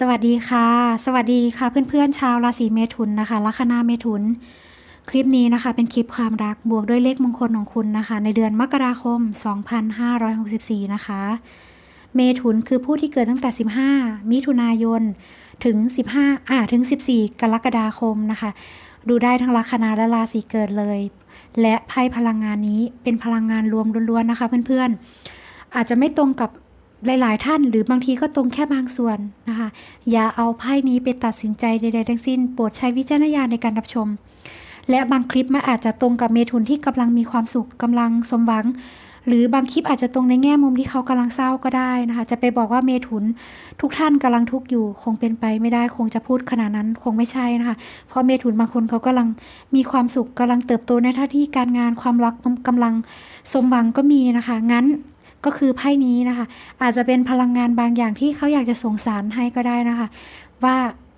สวัสดีค่ะ สวัสดีค่ะเพื่อนๆชาวราศีเมถุนนะคะลัคนาเมถุน คลิปนี้นะคะ เป็นคลิปความรักบวกด้วยเลขมงคลของคุณนะคะ ในเดือนมกราคม 2564 นะคะ เมถุนคือผู้ที่เกิดตั้งแต่ 15 มิถุนายน ถึง 15อ่าถึง 14 กรกฎาคมนะคะ ดูได้ทั้งลัคนาและราศีเกิดเลย และไพ่พลังงานนี้เป็นพลังงานรวมล้วนๆนะคะ เพื่อนๆอาจจะไม่ตรงกับ หลาย ๆ ท่านหรือบางทีก็ตรงแค่บางส่วนนะคะ อย่าเอาไพ่นี้ไปตัดสินใจใดๆทั้งสิ้น โปรดใช้วิจารณญาณในการรับชม และบางคลิปมันอาจจะตรงกับเมทุนที่กำลังมีความสุขกำลังสมหวัง หรือบางคลิปอาจจะตรงในแง่มุมที่เขากำลังเศร้าก็ได้นะคะ จะไปบอกว่าเมถุนทุกท่านกำลังทุกข์อยู่ คงเป็นไปไม่ได้คงจะพูดขนาดนั้นคงไม่ใช่นะคะ เพราะเมถุนบางคนเขากำลังมีความสุขกำลังเติบโตในหน้าที่การงานความรักกำลังสมหวังก็มีนะคะ งั้น ก็คือไพ่นี้นะคะ อาจจะเป็นพลังงานบางอย่างที่เขาอยากจะส่งสารให้ก็ได้นะคะ ว่า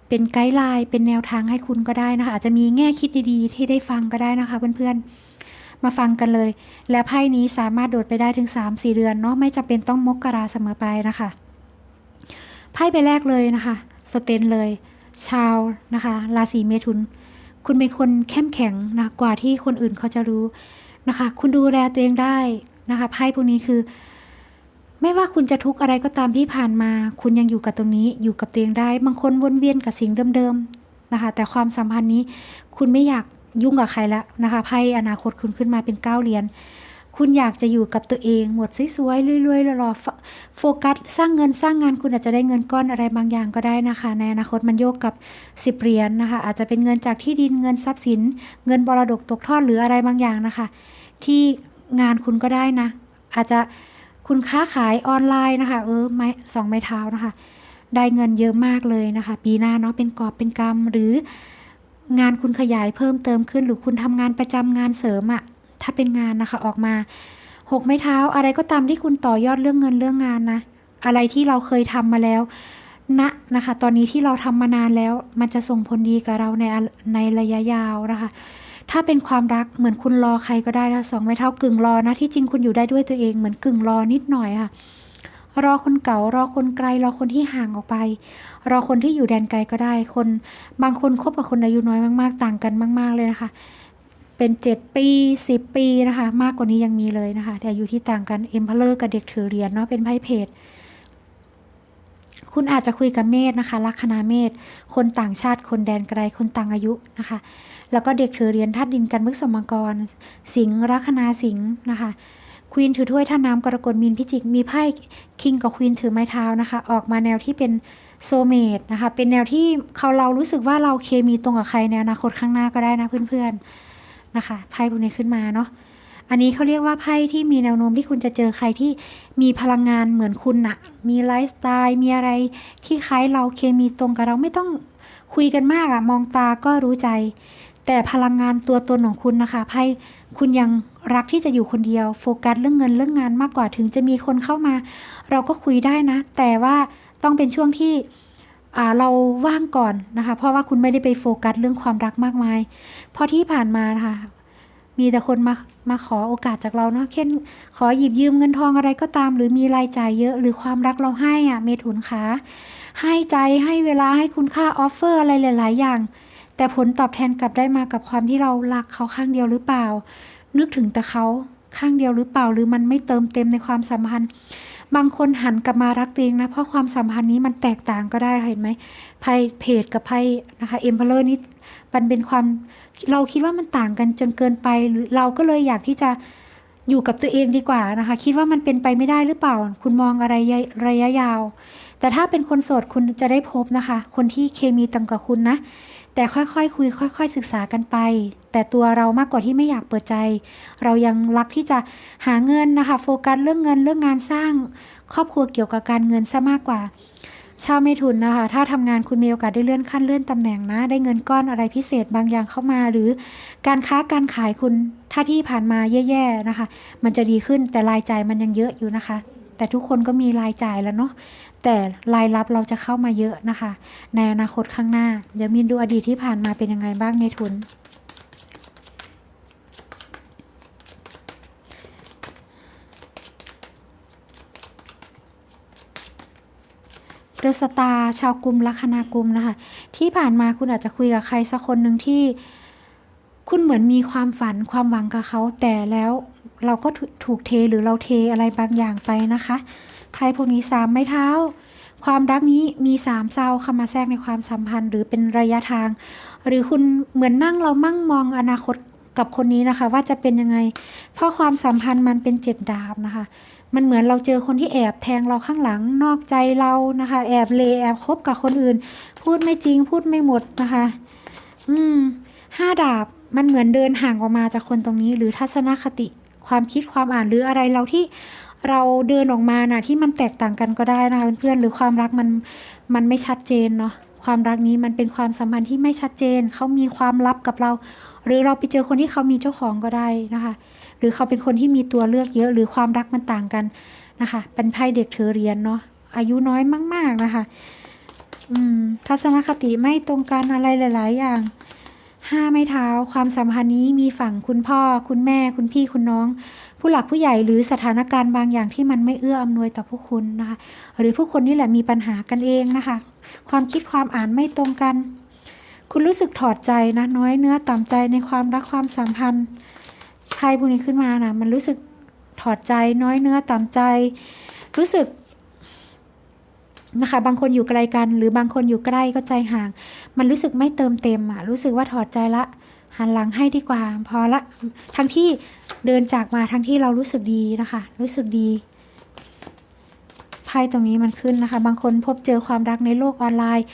เป็นไกด์ไลน์เป็นแนวทางให้คุณก็ได้นะคะ อาจจะมีแง่คิดดีๆ ที่ได้ฟังก็ได้นะคะ เพื่อนๆ มาฟังกันเลย และไพ่นี้สามารถโดดไปได้ถึง 3-4 เดือนเนาะไม่จำเป็นต้องมกราเสมอไปนะคะไพ่ใบแรกเลยนะคะ สเตนเลย ชาวนะคะราศีเมถุน คุณเป็นคนเข้มแข็งนะกว่าที่คนอื่นเขาจะรู้นะคะ คุณดูแลตัวเองได้นะคะไพ่พวกนี้คือ ไม่ว่าคุณจะทุกข์อะไรก็ตามที่ผ่านมา คุณยังอยู่กับตรงนี้ อยู่กับตัวเองได้ บางคนวนเวียนกับสิ่งเดิมๆนะคะ แต่ความสัมพันธ์นี้ คุณไม่อยากยุ่งกับใครแล้วนะคะไพ่อนาคตคุณขึ้นมาเป็นเก้าเหรียญคุณอยากจะอยู่กับตัวเองหมดสวยๆรวยๆรอๆโฟกัสสร้างเงินสร้างงานคุณอาจจะได้เงินก้อนอะไรบางอย่างก็ได้นะคะ ในอนาคตมันโยกกับสิบเหรียญนะคะ อาจจะเป็นเงินจากที่ดินเงินทรัพย์สิน เงินบรดกตกทอดหรืออะไรบางอย่างนะคะ ที่งานคุณก็ได้นะ อาจจะ คุณค้าขายออนไลน์นะคะ เออไม้สองไม้เท้านะคะ ได้เงินเยอะมากเลยนะคะ ปีหน้าเนาะเป็นกอบเป็นกำหรืองานคุณขยายเพิ่มเติมขึ้น หรือคุณทำงานประจำงานเสริมอะถ้าเป็นงานนะคะออกมาหกไม้เท้า อะไรก็ตามที่คุณต่อยอดเรื่องเงินเรื่องงานนะ อะไรที่เราเคยทำมาแล้วณนะนะคะ ตอนนี้ที่เราทำมานานแล้ว มันจะส่งผลดีกับเราในในระยะยาวนะคะ ถ้าเป็นความรักเหมือนคุณรอใครก็ได้นะสองไม้เท้ากึ่งรอนะที่จริงคุณอยู่ได้ด้วยตัวเองเหมือนกึ่งรอนิดหน่อยค่ะรอคนเก่ารอคนไกลรอคนที่ห่างออกไป รอคนที่อยู่แดนไกลก็ได้ คนบางคนคบกับคนอายุน้อยมาก ๆ ต่างกันมาก ๆ เลยนะคะ เป็นเจ็ดปีสิบปีนะคะ มากกว่านี้ยังมีเลยนะคะ แต่อายู่ที่ต่างกันเอ็มเพลเลอร์กับเด็กถือเหรียญเนาะเป็นไพ่เพจ คุณอาจจะคุยกับเมธนะคะ ลัคนาเมธคนต่างชาติคนแดนไกลคนต่างอายุนะคะ แล้วก็เด็กถือเหรียญธาตุดินกันมึกสมังกร สิงห์ลัคนาสิงห์นะคะควีนถือถ้วยท่าน้ำกรกฎมีนพิจิกมีไพ่คิงกับควีนถือไม้เท้านะคะ ออกมาแนวที่เป็นโซเมดนะคะ เป็นแนวที่เขาเรารู้สึกว่าเราเคมีตรงกับใครในอนาคตข้างหน้าก็ได้นะเพื่อนๆนะคะไพ่พวกนี้ขึ้นมาเนาะ อันนี้เขาเรียกว่าไพ่ที่มีแนวโน้มที่คุณจะเจอใครที่มีพลังงานเหมือนคุณนะมีไลฟ์สไตล์มีอะไรที่คล้ายเราเคมีตรงกับเราไม่ต้องคุยกันมากอะมองตาก็รู้ใจ แต่พลังงานตัวตนของคุณนะคะไพ่คุณยังรักที่จะอยู่คนเดียว โฟกัสเรื่องเงินเรื่องงานมากกว่าถึงจะมีคนเข้ามา เราก็คุยได้นะ แต่ว่าต้องเป็นช่วงที่เราว่างก่อนนะคะ เพราะว่าคุณไม่ได้ไปโฟกัสเรื่องความรักมากมาย เพราะที่ผ่านมานะคะมีแต่คนมา มาขอโอกาสจากเราเนาะเช่นขอหยิบยืมเงินทองอะไรก็ตาม หรือมีรายจ่ายเยอะหรือความรักเราให้อะเมถุนขาให้ใจให้เวลาให้คุณค่าออฟเฟอร์อะไรหลาย ๆ อย่าง แต่ผลตอบแทนกลับได้มากับความที่เรารักเขาข้างเดียวหรือเปล่า นึกถึงแต่เขา ข้างเดียวหรือเปล่าหรือมันไม่เติมเต็มในความสัมพันธ์ บางคนหันกลับมารักตัวเองนะ เพราะความสัมพันธ์นี้มันแตกต่างก็ได้เห็นไหมไพ่เพจกับไพ่นะคะเอ็มเพลเลอร์นี่มันเป็นความเราคิดว่ามันต่างกันจนเกินไปหรือเราก็เลยอยากที่จะอยู่กับตัวเองดีกว่านะคะ คิดว่ามันเป็นไปไม่ได้หรือเปล่า คุณมองอะไรระยะยาว แต่ถ้าเป็นคนโสดคุณจะได้พบนะคะ คนที่เคมีต่างกับคุณนะ แต่ค่อยๆคคุยค่อยๆศึกษากันไป แต่ตัวเรามากกว่าที่ไม่อยากเปิดใจ เรายังรักที่จะหาเงินนะคะโฟกัสเรื่องเงินเรื่องงานสร้าง ครอบครัวเกี่ยวกับการเงินซะมากกว่า ชาวเมถุนนะคะ ถ้าทำงานคุณมีโอกาสได้เลื่อนขั้นเลื่อนตำแหน่งนะ ได้เงินก้อนอะไรพิเศษบางอย่างเข้ามา หรือการค้าการขายคุณถ้าที่ผ่านมาแย่ๆนะคะ มันจะดีขึ้นแต่รายจ่ายมันยังเยอะอยู่นะคะ แต่ทุกคนก็มีรายจ่ายแล้วเนาะแต่รายรับเราจะเข้ามาเยอะนะคะ ในอนาคตข้างหน้า เดี๋ยวมินดูอดีตที่ผ่านมาเป็นยังไงบ้างเมถุน The อะสตาร์ชาวกลุ่มลัคนากุมนะคะ ที่ผ่านมาคุณอาจจะคุยกับใครสักคนหนึ่งที่คุณเหมือนมีความฝันความหวังกับเขาแต่แล้ว เราก็ถูกเทหรือเราเทอะไรบางอย่างไปนะคะไพ่พวกนี้สามไม้เท้า ความรักนี้มีสามเศร้าเข้ามาแทรกในความสัมพันธ์หรือเป็นระยะทาง หรือคุณเหมือนนั่งเรามั่งมองอนาคตกับคนนี้นะคะ ว่าจะเป็นยังไง เพราะความสัมพันธ์มันเป็นเจ็ดดาบนะคะ มันเหมือนเราเจอคนที่แอบแทงเราข้างหลังนอกใจเรานะคะ แอบเลแอบคบกับคนอื่น พูดไม่จริงพูดไม่หมดนะคะ อืมห้าดาบมันเหมือนเดินห่างออกมาจากคนตรงนี้ หรือทัศนคติ ความคิดความอ่านหรืออะไรเราที่เราเดินออกมานะที่มันแตกต่างกันก็ได้นะคะเพื่อนๆหรือความรักมันมันไม่ชัดเจนเนาะความรักนี้มันเป็นความสัมพันธ์ที่ไม่ชัดเจน เขามีความลับกับเรา หรือเราไปเจอคนที่เขามีเจ้าของก็ได้นะคะ หรือเขาเป็นคนที่มีตัวเลือกเยอะหรือความรักมันต่างกันนะคะ เป็นไพ่เด็กถือเรียญเนาะอายุน้อยมาก ๆนะคะ อืมทัศนคติไม่ตรงกันอะไรหลาย ๆ อย่าง ห้าไม้เท้า ความสัมพันธ์นี้มีฝั่งคุณพ่อ คุณแม่คุณพี่คุณน้อง ผู้หลักผู้ใหญ่หรือสถานการณ์บางอย่างที่มันไม่เอื้ออำนวยต่อผู้คุณนะคะ หรือผู้คนนี่แหละมีปัญหากันเองนะคะ ความคิดความอ่านไม่ตรงกัน คุณรู้สึกถอดใจนะน้อยเนื้อต่ำใจในความรักความสัมพันธ์ไพ่พวกนี้ขึ้นมานะมันรู้สึกถอดใจน้อยเนื้อต่ำใจ รู้สึกนะคะบางคนอยู่ไกลกัน หรือบางคนอยู่ใกล้ก็ใจห่าง มันรู้สึกไม่เติมเต็มอะรู้สึกว่าถอดใจละหันหลังให้ดีกว่า พอละทั้งที่เดินจากมาทั้งที่เรารู้สึกดีนะคะ รู้สึกดีไพ่ตรงนี้มันขึ้นนะคะ บางคนพบเจอความรักในโลกออนไลน์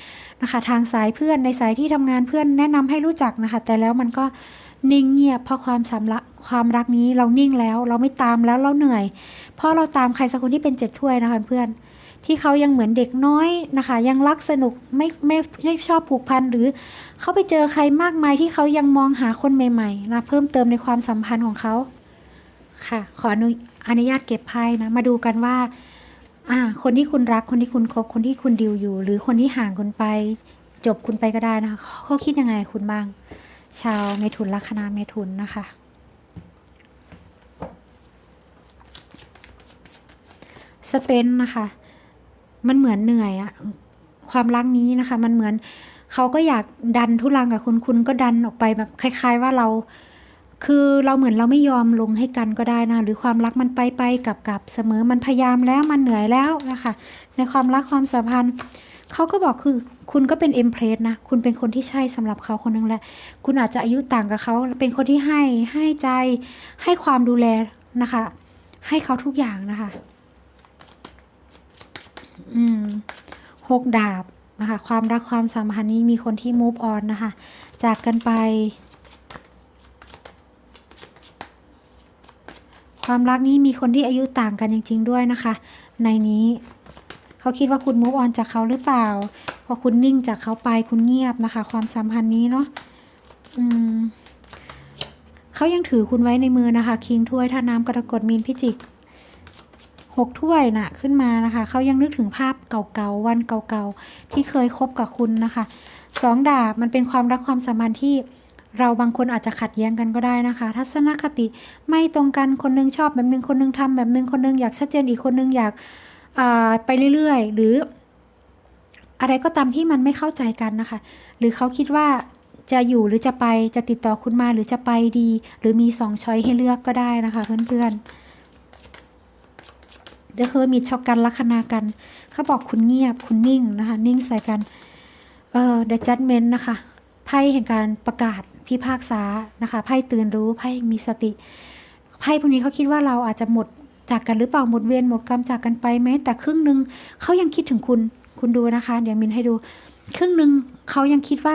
นะคะ ทางสายเพื่อนในสายที่ทำงานเพื่อนแนะนำให้รู้จักนะคะ แต่แล้วมันก็นิ่งเงียบเพราะความสำลักความรักนี้เรานิ่งแล้ว เราไม่ตามแล้วเราเหนื่อยเพราะเราตามใครสักคนที่เป็นเจ็ดถ้วยนะคะเพื่อน ที่เขายังเหมือนเด็กน้อยนะคะ ยังรักสนุกไม่ไม่ไม่ชอบผูกพันหรือเขาไปเจอใครมากมายที่เขายังมองหาคนใหม่ๆนะเพิ่มเติมในความสัมพันธ์ของเขาค่ะ ขออนุอนุญาตเก็บไพ่นะ มาดูกันว่าอ่า คนที่คุณรักคนที่คุณคบคนที่คุณดิวอยู่ หรือคนที่ห่างคุณไป จบคุณไปก็ได้นะคะเขาคิดยังไงคุณบ้าง ชาวเมถุนลัคนาเมถุนนะคะสเตนนะคะ มันเหมือนเหนื่อยอะความรักนี้นะคะ มันเหมือนเขาก็อยากดันทุลังกับคุณคุณก็ดันออกไปแบบคล้าย ๆ ว่าเรา คือเราเหมือนเราไม่ยอมลงให้กันก็ได้นะ หรือความรักมันไปไปกลับกลับเสมอมันพยายามแล้วมันเหนื่อยแล้วนะคะ ในความรักความสัมพันธ์เขาก็บอกคือคุณก็เป็นเอ็มเพรสนะ คุณเป็นคนที่ใช่สำหรับเขาคนนึงแหละ คุณอาจจะอายุต่างกับเขา เป็นคนที่ให้ให้ใจให้ความดูแลนะคะ ให้เขาทุกอย่างนะคะ อืมหกดาบนะคะ ความรักความสัมพันธ์นี้มีคนที่ move on นะคะ จากกันไป ความรักนี้มีคนที่อายุต่างกันจริง ๆ ด้วยนะคะ ในนี้เขาคิดว่าคุณ move on จากเขาหรือเปล่า พอคุณนิ่งจากเขาไปคุณเงียบนะคะ ความสัมพันธ์นี้เนาะอืมเขายังถือคุณไว้ในมือนะคะ คิงถ้วยท่าน้ำกรกฎมีนพิจิก หกถ้วยน่ะขึ้นมานะคะ เขายังนึกถึงภาพเก่าๆ วันเก่าๆ ที่เคยคบกับคุณนะคะสองดาบมันเป็นความรักความสัมพันธ์ที่เราบางคนอาจจะขัดแย้งกันก็ได้นะคะ ทัศนคติไม่ตรงกันคนนึงชอบแบบนึงคนนึงทำแบบนึงคนนึงอยากชัดเจนอีกคนนึงอยากไปเรื่อยๆ หรือ อะไรก็ตามที่มันไม่เข้าใจกันนะคะ หรือเขาคิดว่าจะอยู่หรือจะไปจะติดต่อคุณมาหรือจะไปดี หรือมีสองช้อยให้เลือกก็ได้นะคะ เพื่อนๆ เดอะเฮอร์มิช็อกกันลัคนากันเขาบอกคุณเงียบคุณนิ่งนะคะ นิ่งใส่กันเออ The Judgment นะคะไพ่แห่งการประกาศพิพากษานะคะไพ่ตื่นรู้ไพ่แห่งมีสติไพ่พวกนี้เขาคิดว่าเราอาจจะหมดจากกันหรือเปล่าหมดเวรหมดกรรมจากกันไปไหมแต่ครึ่งหนึ่งเขายังคิดถึงคุณคุณดูนะคะ เดี๋ยวมินให้ดู ครึ่งหนึ่งเขายังคิดว่า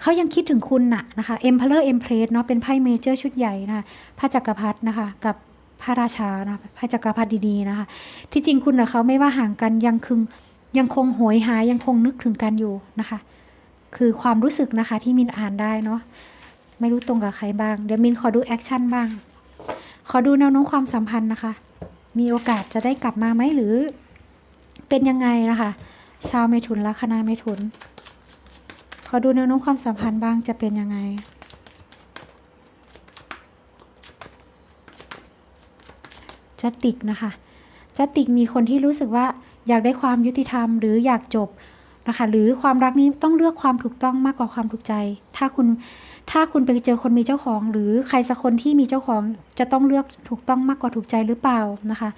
เขายังคิดถึงคุณน่ะนะคะ Emperor Empress เนาะเป็นไพ่เมเจอร์ชุดใหญ่นะคะพระจักรพรรดินะคะ กับ พระราชานะพระจักรพรรดิดีๆนะคะ ที่จริงคุณกับเขาไม่ว่าห่างกันยังคึงยังคงโหยหายังคงนึกถึงกันอยู่นะคะ คือความรู้สึกนะคะที่มินอ่านได้เนาะไม่รู้ตรงกับใครบ้าง เดี๋ยวมินขอดูแอคชั่นบ้าง ขอดูแนวโน้มความสัมพันธ์นะคะ มีโอกาสจะได้กลับมาไหมหรือเป็นยังไงนะคะ ชาวเมถุนละคณะเมถุน ขอดูแนวโน้มความสัมพันธ์บ้างจะเป็นยังไง จติกนะคะจติกมีคนที่รู้สึกว่าอยากได้ความยุติธรรม หรืออยากจบนะคะหรือความรักนี้ต้องเลือกความถูกต้องมากกว่าความถูกใจ ถ้าคุณถ้าคุณไปเจอคนมีเจ้าของ หรือใครสักคนที่มีเจ้าของจะต้องเลือกถูกต้องมากกว่าถูกใจหรือเปล่านะคะ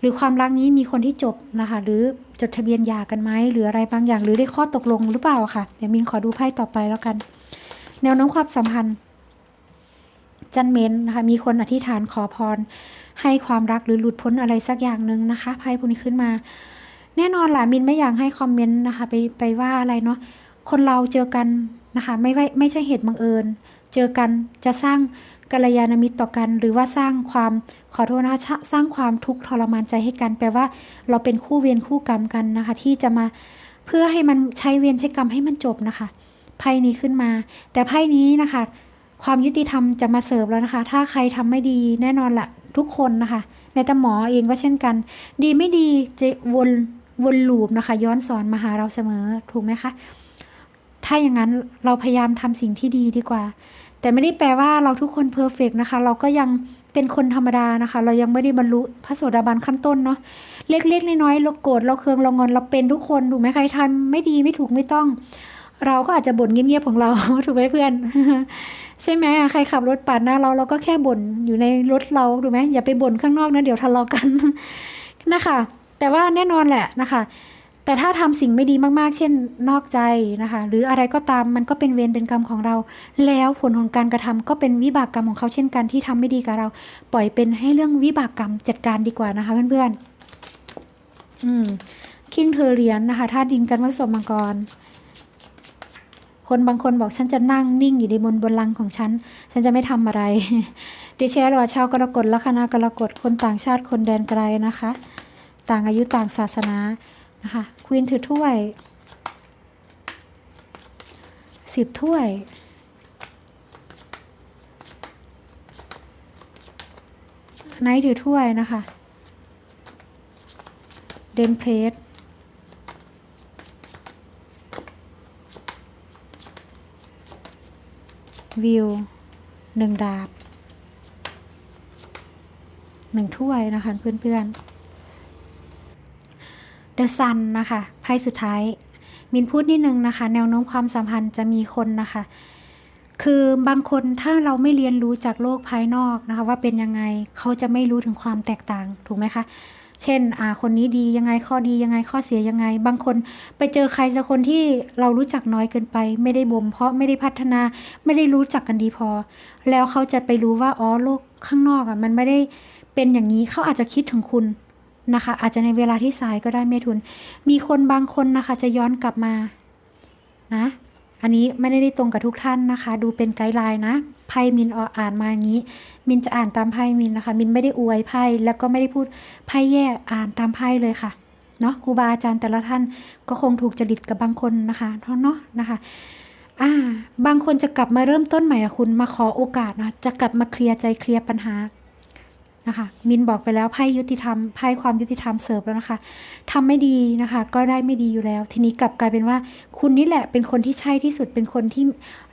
หรือความรักนี้มีคนที่จบนะคะ หรือจดทะเบียนหย่ากันไหมหรืออะไรบางอย่าง หรือได้ข้อตกลงหรือเปล่าค่ะ เดี๋ยวมินขอดูไพ่ต่อไปแล้วกัน แนวโน้มความสัมพันธ์ จันเมนนะคะมีคนอธิษฐานขอพร ให้ความรักหรือหลุดพ้นอะไรสักอย่างหนึ่งนะคะไพ่พวกนี้ขึ้นมา แน่นอนล่ะมินไม่อยากให้คอมเมนต์นะคะไปไปว่าอะไรเนาะคนเราเจอกันนะคะไม่ไว้ไม่ใช่เหตุบังเอิญ เจอกันจะสร้างกัลยาณมิตรต่อกัน หรือว่าสร้างความขอโทษนะคะสร้างความทุกข์ทรมานใจให้กัน แปลว่าเราเป็นคู่เวรคู่กรรมกันนะคะ ที่จะมาเพื่อให้มันใช้เวรใช้กรรมให้มันจบนะคะไพ่นี้ขึ้นมา แต่ไพ่นี้นะคะ ความยุติธรรมจะมาเสิร์ฟแล้วนะคะ ถ้าใครทำไม่ดีแน่นอนละทุกคนนะคะแม้แต่หมอเองก็เช่นกัน ดีไม่ดีจะวนวนลูปนะคะ ย้อนสอนมาหาเราเสมอถูกไหมคะ ถ้าอย่างนั้นเราพยายามทำสิ่งที่ดีดีกว่า แต่ไม่ได้แปลว่าเราทุกคนเพอร์เฟกนะคะ เราก็ยังเป็นคนธรรมดานะคะ เรายังไม่ได้บรรลุพระโสดาบันขั้นต้นเนาะเล็กๆน้อยๆเราโกรธเราเคืองเรางอนเราเป็นทุกคนถูกไหมใครทันไม่ดีไม่ถูกไม่ต้อง เราก็อาจจะบ่นเงียบๆของเรา ถูกไหมเพื่อน ใช่ไหมใครขับรถปาดหน้าเราเราก็แค่บ่นอยู่ในรถเราถูกไหมอย่าไปบ่นข้างนอกนะเดี๋ยวทะเลาะกันนะคะ แต่ว่าแน่นอนแหละนะคะ แต่ถ้าทำสิ่งไม่ดีมากๆ เช่นนอกใจนะคะ หรืออะไรก็ตามมันก็เป็นเวรเป็นกรรมของเรา แล้วผลของการกระทำก็เป็นวิบากกรรมของเขาเช่นกันที่ทำไม่ดีกับเรา ปล่อยเป็นให้เรื่องวิบากกรรมจัดการดีกว่านะคะ เพื่อนๆอืมคิงเธอเรียญนะคะธาตุดินกันวัสมังกร คนบางคนบอกฉันจะนั่งนิ่งอยู่ในบนบนลังของฉัน ฉันจะไม่ทำอะไร ดิเชลว่าชาวกรกฎลัคนากรกฎคนต่างชาติคนแดนไกลนะคะ ต่างอายุต่างศาสนานะคะควีนถือถ้วยสิบถ้วยไนท์ถือถ้วยนะคะ เดนเพลส วิวหนึ่งดาบหนึ่งถ้วยนะคะเพื่อนๆ The Sun นะคะไพ่สุดท้าย มินพูดนิดนึงนะคะ แนวโน้มความสัมพันธ์จะมีคนนะคะ คือบางคนถ้าเราไม่เรียนรู้จากโลกภายนอกนะคะ ว่าเป็นยังไงเขาจะไม่รู้ถึงความแตกต่างถูกไหมคะ เช่นอ่าคนนี้ดียังไงข้อดียังไงข้อเสียยังไง บางคนไปเจอใครสักคนที่เรารู้จักน้อยเกินไป ไม่ได้บ่มเพราะไม่ได้พัฒนาไม่ได้รู้จักกันดีพอ แล้วเขาจะไปรู้ว่าอ๋อโลกข้างนอกอะมันไม่ได้เป็นอย่างนี้เขาอาจจะคิดถึงคุณนะคะ อาจจะในเวลาที่สายก็ได้เมทุน มีคนบางคนนะคะ จะย้อนกลับมานะ อันนี้ไม่ได้ตรงกับทุกท่านนะคะ ดูเป็นไกด์ไลน์นะ ไพ่มินอ่านมาอย่างนี้ มินจะอ่านตามไพ่มินนะคะ มินไม่ได้อวยไพ่แล้วก็ไม่ได้พูดไพ่แย่อ่านตามไพ่เลยค่ะเนาะครูบาอาจารย์แต่ละท่านก็คงถูกจริตกับบางคนนะคะเท่าเนาะนะคะอ่าบางคนจะกลับมาเริ่มต้นใหม่อะคุณมาขอโอกาสนะจะกลับมาเคลียร์ใจเคลียร์ปัญหา นะคะมินบอกไปแล้วไพ่ยุติธรรมไพ่ความยุติธรรมเสิร์ฟแล้วนะคะทำไม่ดีนะคะ ก็ได้ไม่ดีอยู่แล้ว ทีนี้กลับกลายเป็นว่า คุณนี่แหละเป็นคนที่ใช่ที่สุดเป็นคนที่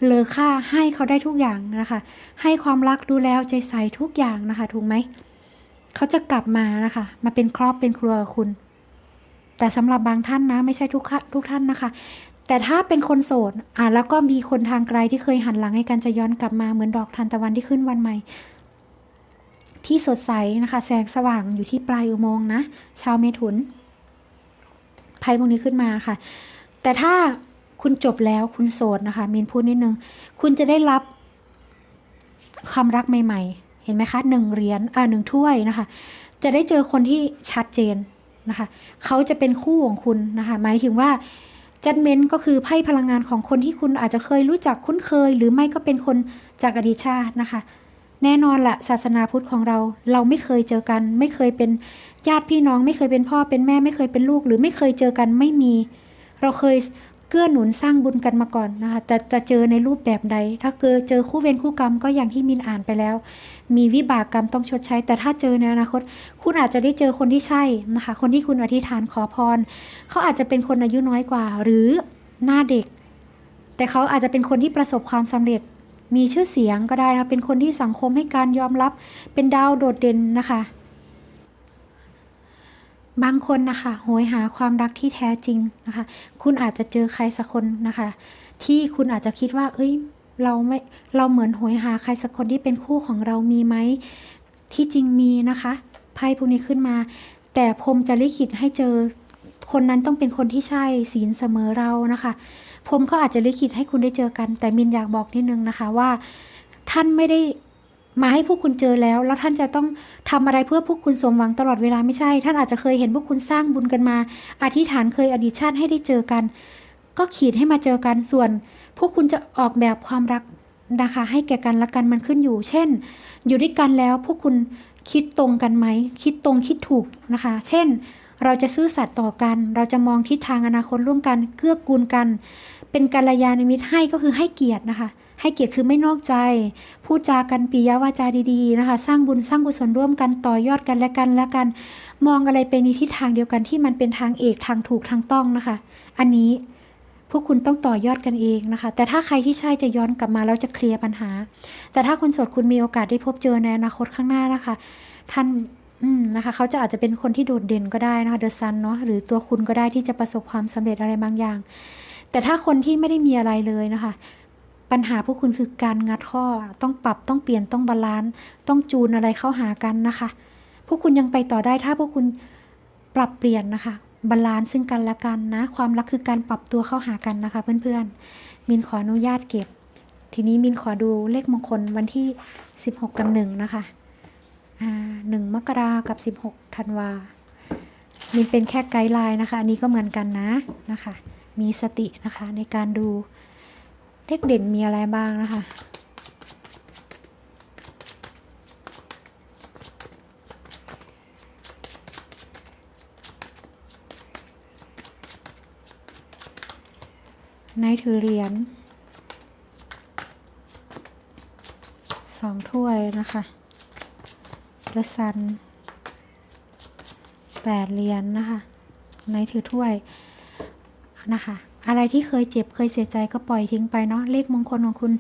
เลอค่าให้เขาได้ทุกอย่างนะคะ ให้ความรักดูแล้วใจใส่ทุกอย่างนะคะ ถูกไหมเขาจะกลับมานะคะ มาเป็นครอบเป็นครัวกับคุณ แต่สำหรับบางท่านนะไม่ใช่ทุกทุกท่านนะคะแต่ถ้าเป็นคนโสดอะแล้วก็มีคนทางไกลที่เคยหันหลังให้กันจะย้อนกลับมาเหมือนดอกทานตะวันที่ขึ้นวันใหม่ ที่สดใสนะคะ แสงสว่างอยู่ที่ปลายอุโมงค์นะ ชาวเมถุนไพ่พวกนี้ขึ้นมาค่ะ แต่ถ้าคุณจบแล้วคุณโสดนะคะมินพูดนิดนึง คุณจะได้รับความรักใหม่ ๆ เห็นไหมคะหนึ่งเหรียญอ่าหนึ่งถ้วยนะคะ จะได้เจอคนที่ชัดเจนนะคะ เขาจะเป็นคู่ของคุณนะคะ หมายถึงว่าจัดเมนก็คือไพ่พลังงานของคนที่คุณอาจจะเคยรู้จักคุ้นเคย หรือไม่ก็เป็นคนจากอดีตชาตินะคะ แน่นอนละศาสนาพุทธของเรา เราไม่เคยเจอกัน ไม่เคยเป็นญาติพี่น้อง ไม่เคยเป็นพ่อเป็นแม่ไม่เคยเป็นลูก หรือไม่เคยเจอกันไม่มี เราเคยเกื้อหนุนสร้างบุญกันมาก่อนนะคะแต่จะเจอในรูปแบบใด ถ้าเกิดเจอคู่เวรคู่กรรมก็อย่างที่มินอ่านไปแล้ว มีวิบากกรรมต้องชดใช้ แต่ถ้าเจอในอนาคต คุณอาจจะได้เจอคนที่ใช่นะคะ คนที่คุณอธิษฐานขอพร เขาอาจจะเป็นคนอายุน้อยกว่า หรือหน้าเด็ก แต่เขาอาจจะเป็นคนที่ประสบความสำเร็จ มีชื่อเสียงก็ได้นะคะเป็นคนที่สังคมให้การยอมรับเป็นดาวโดดเด่นนะคะ บางคนนะคะโหยหาความรักที่แท้จริงนะคะ คุณอาจจะเจอใครสักคนนะคะ ที่คุณอาจจะคิดว่า เอ้ยเราไม่เราเหมือนโหยหาใครสักคนที่เป็นคู่ของเรามีไหมที่จริงมีนะคะไพ่พวกนี้ขึ้นมา แต่พรมจะลิขิตให้เจอคนนั้นต้องเป็นคนที่ใช่ศีลเสมอเรานะคะ พรมเขาอาจจะลิขิตให้คุณได้เจอกัน แต่มินอยากบอกนิดนึงนะคะว่า ท่านไม่ได้มาให้พวกคุณเจอแล้ว แล้วท่านจะต้องทำอะไรเพื่อพวกคุณสมหวังตลอดเวลาไม่ใช่ ท่านอาจจะเคยเห็นพวกคุณสร้างบุญกันมา อธิษฐานเคยอดีตชาติให้ได้เจอกัน ก็ขีดให้มาเจอกันส่วน พวกคุณจะออกแบบความรักนะคะให้แก่กันและกันมันขึ้นอยู่ เช่น อยู่ด้วยกันแล้วพวกคุณคิดตรงกันไหม คิดตรงคิดถูกนะคะ เช่น เราจะซื่อสัตย์ต่อกัน เราจะมองทิศทางอนาคตร่วมกัน เกื้อกูลกัน เป็นกัลยาณมิตรให้ก็คือให้เกียรตินะคะ ให้เกียรติคือไม่นอกใจ พูดจากันปิยาวาจาดีๆนะคะ สร้างบุญสร้างกุศลร่วมกันต่อยอดกันและกันและกัน มองอะไรไปในทิศทางเดียวกันที่มันเป็นทางเอกทางถูกทางต้องนะคะ อันนี้พวกคุณต้องต่อยอดกันเองนะคะ แต่ถ้าใครที่ใช่จะย้อนกลับมาแล้วจะเคลียร์ปัญหา แต่ถ้าคนโสดคุณมีโอกาสได้พบเจอในอนาคตข้างหน้านะคะ ท่านอืมนะคะ เขาจะอาจจะเป็นคนที่โดดเด่นก็ได้นะคะเดอะซันเนาะหรือตัวคุณก็ได้ที่จะประสบความสำเร็จอะไรบางอย่าง แต่ถ้าคนที่ไม่ได้มีอะไรเลยนะคะ ปัญหาพวกคุณคือการงัดข้อ ต้องปรับต้องเปลี่ยนต้องบาลานซ์ต้องจูนอะไรเข้าหากันนะคะ พวกคุณยังไปต่อได้ถ้าพวกคุณปรับเปลี่ยนนะคะบาลานซ์ซึ่งกันและกันนะ ความรักคือการปรับตัวเข้าหากันนะคะ เพื่อนๆมินขออนุญาตเก็บ ทีนี้มินขอดูเลขมงคลวันที่ 16 กับหนึ่งนะคะอ่าหนึ่งมกรากับ 16ธันวามินเป็นแค่ไกด์ไลน์นะคะ อันนี้ก็เหมือนกันนะนะคะ มีสตินะคะในการดูเลขเด่นมีอะไรบ้างนะคะนายถือเหรียญสองถ้วยนะคะเดอะซันแปดเหรียญนะคะนายถือถ้วย นะคะ อะไรที่เคยเจ็บเคยเสียใจก็ปล่อยทิ้งไปเนาะเลขมงคลของคุณ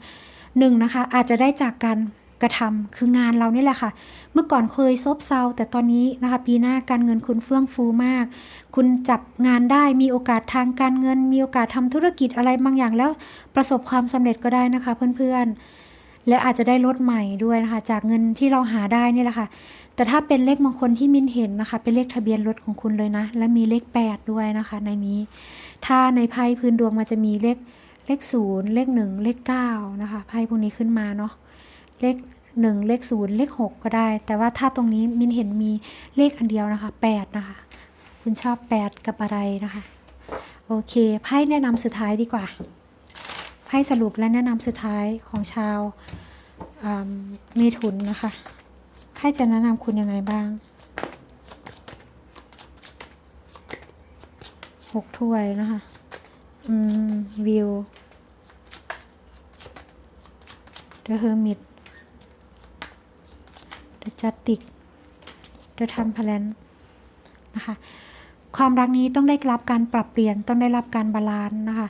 หนึ่งนะคะ อาจจะได้จากการกระทำคืองานเรานี่แหละค่ะ เมื่อก่อนเคยซบเซาแต่ตอนนี้นะคะปีหน้าการเงินคุณเฟื่องฟูมาก คุณจับงานได้มีโอกาสทางการเงิน มีโอกาสทำธุรกิจอะไรบางอย่างแล้วประสบความสำเร็จก็ได้นะคะเพื่อนๆและอาจจะได้รถใหม่ด้วยนะคะจากเงินที่เราหาได้นี่แหละค่ะ แต่ถ้าเป็นเลขมงคลที่มินเห็นนะคะ เป็นเลขทะเบียนรถของคุณเลยนะ และมีเลข 8 ด้วยนะคะ ในนี้ ถ้าในไพ่พื้นดวงมันจะมีเลขเลขศูนย์เลขหนึ่งเลขเก้านะคะไพ่พวกนี้ขึ้นมาเนาะเลขหนึ่งเลขศูนย์เลขหกก็ได้ แต่ว่าถ้าตรงนี้มินเห็นมีเลขอันเดียวนะคะแปดนะคะ คุณชอบแปดกับอะไรนะคะ โอเคไพ่แนะนำสุดท้ายดีกว่าไพ่สรุปและแนะนำสุดท้ายของชาวอ่าเมถุนนะคะ ไพ่จะแนะนำคุณยังไงบ้างหกถ้วยนะคะ อืม วิวเดอะเฮอร์มิตเดอะจัตติกเดอะทันพลันนะคะ ความรักนี้ต้องได้รับการปรับเปลี่ยนต้องได้รับการบาลานซ์นะคะ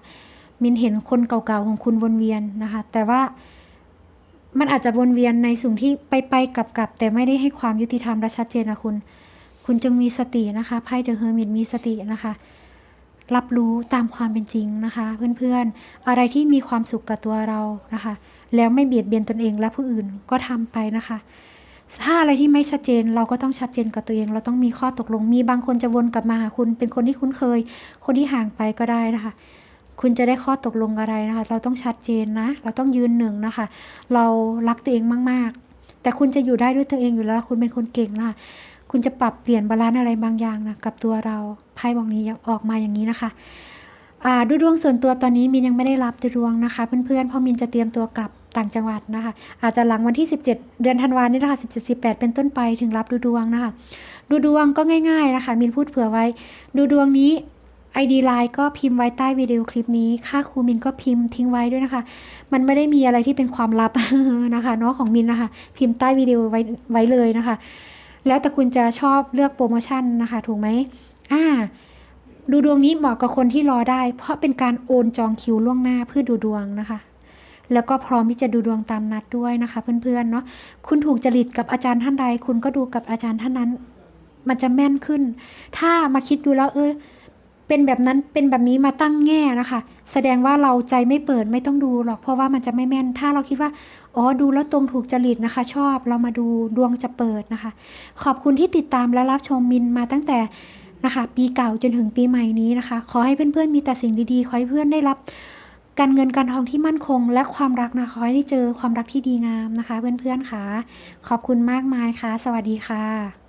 มินเห็นคนเก่าๆของคุณวนเวียนนะคะ แต่ว่า มันอาจจะวนเวียนในสิ่งที่ไปไปๆกลับๆแต่ไม่ได้ให้ความยุติธรรมและชัดเจนนะคุณ คุณจงมีสตินะคะไพ่เดอะเฮอร์มิตมีสตินะคะ รับรู้ตามความเป็นจริงนะคะ เพื่อนๆ อะไรที่มีความสุขกับตัวเรานะคะ แล้วไม่เบียดเบียนตนเองและผู้อื่นก็ทำไปนะคะถ้าอะไรที่ไม่ชัดเจนเราก็ต้องชัดเจนกับตัวเอง เราต้องมีข้อตกลงมีบางคนจะวนกลับมาหาคุณ เป็นคนที่คุ้นเคย คนที่ห่างไปก็ได้นะคะ คุณจะได้ข้อตกลงอะไรนะคะ เราต้องชัดเจนนะ เราต้องยืนหนึ่งนะคะ เรารักตัวเองมาก ๆ แต่คุณจะอยู่ได้ด้วยตัวเองอยู่แล้ว คุณเป็นคนเก่งนะคะคุณจะปรับเปลี่ยนบาลานซ์อะไรบางอย่างนะกับตัวเราไพ่บอกนี้ออกมาอย่างนี้นะคะดูดวงส่วนตัวตอนนี้มินยังไม่ได้รับดูดวงนะคะ เพื่อนๆเพราะมินจะเตรียมตัวกลับต่างจังหวัดนะคะ อาจจะหลังวันที่ 17 เดือนธันวาคมนี้นะคะ17 18 เป็นต้นไปถึงรับดูดวงนะคะ ดูดวงก็ง่าย ๆนะคะ มินพูดเผื่อไว้ ดูดวงนี้ ID Line ก็พิมพ์ไว้ใต้วิดีโอคลิปนี้ ค่าครูมินก็พิมพ์ทิ้งไว้ด้วยนะคะ มันไม่ได้มีอะไรที่เป็นความลับนะคะเนาะของมินนะคะ พิมพ์ใต้วิดีโอไว้ไว้เลยนะคะ แล้วแต่คุณจะชอบเลือกโปรโมชั่นนะคะ ถูกไหมอ่าดูดวงนี้เหมาะกับคนที่รอได้ เพราะเป็นการโอนจองคิวล่วงหน้าเพื่อดูดวงนะคะ แล้วก็พร้อมที่จะดูดวงตามนัดด้วยนะคะ เพื่อนๆเนาะคุณถูกจริตกับอาจารย์ท่านใด คุณก็ดูกับอาจารย์ท่านนั้น มันจะแม่นขึ้น ถ้ามาคิดดูแล้วเออ เป็นแบบนั้นเป็นแบบนี้มาตั้งแง่นะคะ แสดงว่าเราใจไม่เปิดไม่ต้องดูหรอก เพราะว่ามันจะไม่แม่น ถ้าเราคิดว่า อ๋อดูแล้วตรงถูกจริตนะคะ ชอบเรามาดูดวงจะเปิดนะคะ ขอบคุณที่ติดตามและรับชมมินมาตั้งแต่นะคะ ปีเก่าจนถึงปีใหม่นี้นะคะ ขอให้เพื่อนๆมีแต่สิ่งดีๆ ขอให้เพื่อนได้รับการเงินการทองที่มั่นคง และความรักนะคะขอให้ได้เจอความรักที่ดีงามนะคะ เพื่อนๆค่ะ ขอบคุณมากมายค่ะ สวัสดีค่ะ